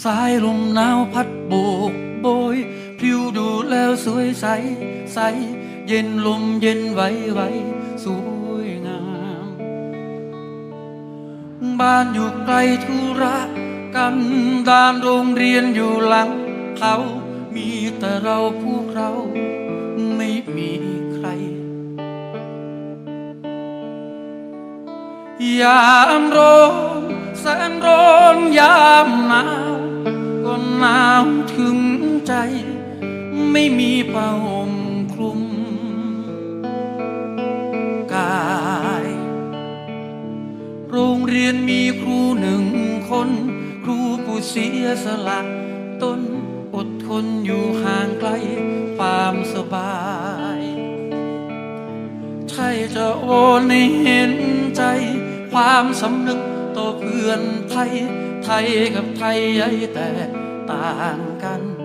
สายลมหนาวพัดโบกโบยพริ้วดูแล้วสวยใส ใส เย็นลมเย็นไหวไหวสวยงาม บ้านอยู่ไกลธุระกันดานโรงเรียนอยู่หลังเขา มีแต่เราพวกเราไม่มีใคร ยามร้อนแสนร้อนยามหนาวาวถึงใจ ไม่มีผ้าห่มคลุม กาย โรงเรียนมีครูหนึ่งคน ครูผู้เสียสละตนอดทนอยู่ห่างไกลความสบาย ใช่จะโอนให้เห็นใจ ความสำนึกต่อเพื่อนไทย ไทยกับไทยใหญ่แต่ ต่